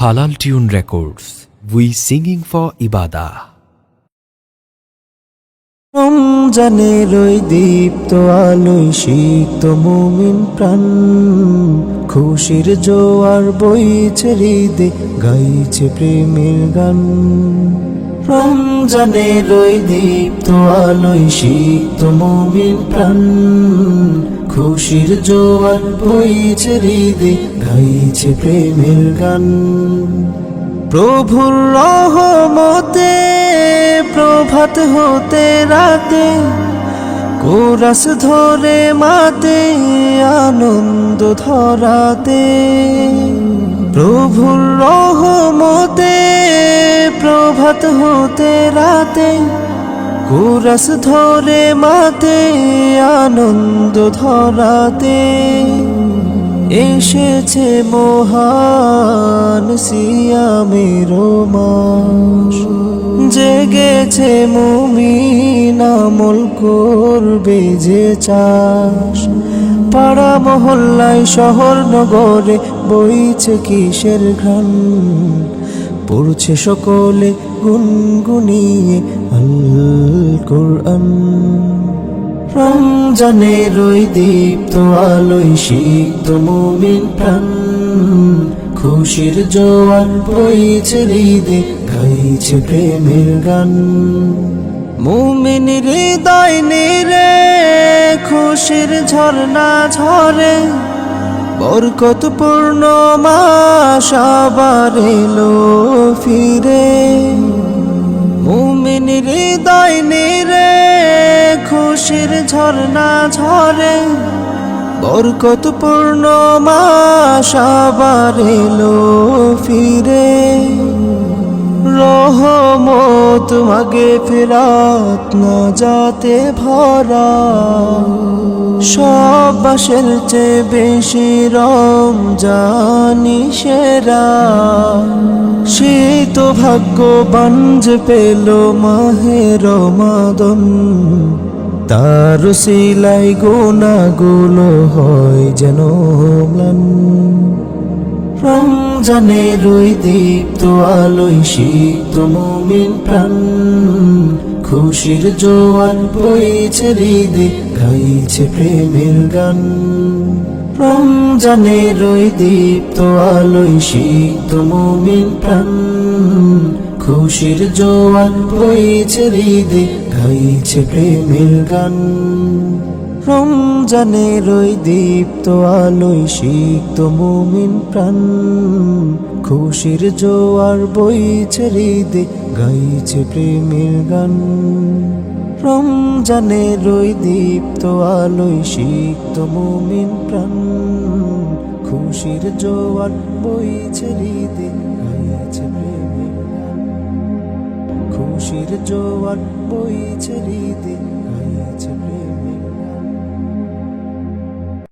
Halal Tune Records. We singing for Ibadah. রমজানের ওই দীপ্ত আলোয় সিক্ত মুমিন প্রাণ খুশির জোয়ার বইছে হৃদে, গাইছে প্রেমের গান রমজানের ওই দীপ্ত আলোয় সিক্ত মুমিন প্রাণ খুশির জোয়ার বইছে হৃদে গাইছে প্রেমের গান। প্রভুর রহমতে প্রভাত হতে রাতে, কোরাস ধরে মাতে, আনন্দ ধরাতে। প্রভুর রহমতে প্রভাত হতে রাতে কোরাস ধরে মাতে আনন্দ ধরাতে এসেছে মহান সিয়ামের মাস। জেগেছে মুমিন আমল করবে যে চাষ। পাড়া মহল্লায় শহর নগরে বইছে কিসের ঘ্রাণ? পড়ছে সকলে গুনগুনিয়ে কোরআন রমজানের ওই দীপ্ত আলোয় সিক্ত মুমিন প্রাণ। খুশির জোয়ান বইছে হৃদে, গাইছে প্রেমের গান। মুমিন হৃদয় নিরে, খুশির ঝর্ণা ঝরে। বরকতপূর্ণ মাস আবার এলো ফিরে। খুশির ঝর্ণা ঝরে, বরকতপূর্ণ মাস আবার এলো ফিরে। রহমত মাগে ফেরাত না যাতে ভরা, সব বাসের চেয়ে বেশি রম জানি সেরা। সে তো ভাগ্যবান যে পেল মাহে রমাদন। তার সিলাই গোনাগুলো হয় যেন ম্লান। রমজানের ওই দীপ্ত আলোয় সিক্ত মুমিন প্রাণ। খুশির জোয়ার বইছে হৃদে, গাইছে প্রেমের গান। রমজানের ওই দীপ্ত আলোয় সিক্ত মুমিন প্রাণ। খুশির জোয়ার বইছে হৃদে, গাইছে প্রেমের গান। রমজানের ওই দীপ্ত আলোয় সিক্ত মুমিন প্রাণ। খুশির জোয়ার বইছে হৃদে, গাইছে প্রেমের গান। রমজানের ওই দীপ্ত আলোয় সিক্ত মুমিন প্রাণ। খুশির জোয়ার বইছে হৃদে, গাইছে খুশির জোয়ার বইছে হৃদে গাইছে প্রেমের